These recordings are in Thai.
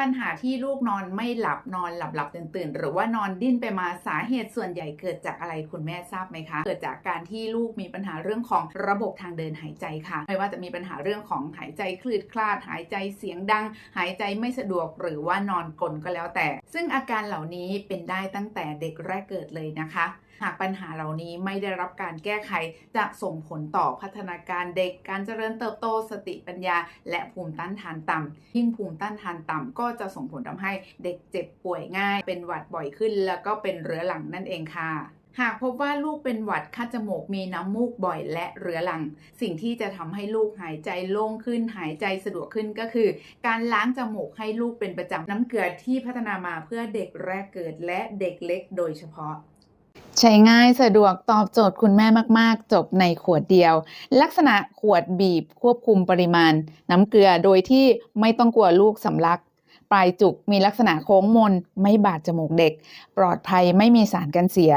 ปัญหาที่ลูกนอนไม่หลับนอนหลับหลับตื่นตื่นหรือว่านอนดิ้นไปมาสาเหตุส่วนใหญ่เกิดจากอะไรคุณแม่ทราบไหมคะ เกิดจากการที่ลูกมีปัญหาเรื่องของระบบทางเดินหายใจค่ะ ไม่ว่าจะมีปัญหาเรื่องของหายใจคลืดคลาด หายใจเสียงดัง หายใจไม่สะดวกหรือว่านอนกลนก็แล้วแต่ ซึ่งอาการเหล่านี้เป็นได้ตั้งแต่เด็กแรกเกิดเลยนะคะหากปัญหาเหล่านี้ไม่ได้รับการแก้ไข จะส่งผลต่อพัฒนาการเด็ก การเจริญเติบโตสติปัญญา และภูมิต้านทานต่ำยิ่งภูมิต้านทานต่ำก็็จะส่งผลทำให้เด็กเจ็บป่วยง่าย เป็นหวัดบ่อยขึ้น แล้วก็เป็นเรื้อรังนั่นเองค่ะหากพบว่าลูกเป็นหวัดคัดจมูกมีน้ำมูกบ่อยและเรื้อรัง สิ่งที่จะทำให้ลูกหายใจโล่งขึ้นหายใจสะดวกขึ้นก็คือ การล้างจมูกให้ลูกเป็นประจำน้ำเกลือที่พัฒนามาเพื่อเด็กแรกเกิดและเด็กเล็กโดยเฉพาะใช้ง่ายสะดวกตอบโจทย์คุณแม่มาก ๆ จบในขวดเดียว ลักษณะขวดบีบควบคุมปริมาณ น้ำเกลือโดยที่ไม่ต้องกลัวลูกสำลัก ปลายจุกมีลักษณะโค้งมนไม่บาดจมูกเด็ก ปลอดภัยไม่มีสารกันเสีย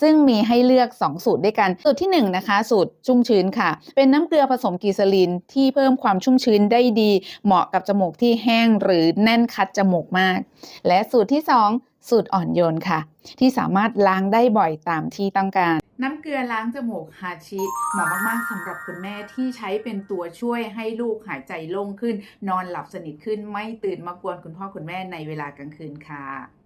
ซึ่งมีให้เลือก 2 สูตรด้วยกัน สูตรที่ 1 นะคะ สูตรชุ่มชื้นค่ะ เป็นน้ำเกลือผสมกีซาลินที่เพิ่มความชุ่มชื้นได้ดี เหมาะกับจมูกที่แห้งหรือแน่นคัดจมูกมาก และสูตรที่ 2 สูตรอ่อนโยนค่ะ ที่สามารถล้างได้บ่อยตามที่ต้องการ น้ำเกลือล้างจมูกฮาชิเหมาะมากๆสำหรับคุณแม่ที่ใช้เป็นตัวช่วยให้ลูกหายใจโล่งขึ้น นอนหลับสนิทขึ้นไม่ตื่นมากวนคุณพ่อคุณแม่ในเวลากลางคืนค่ะ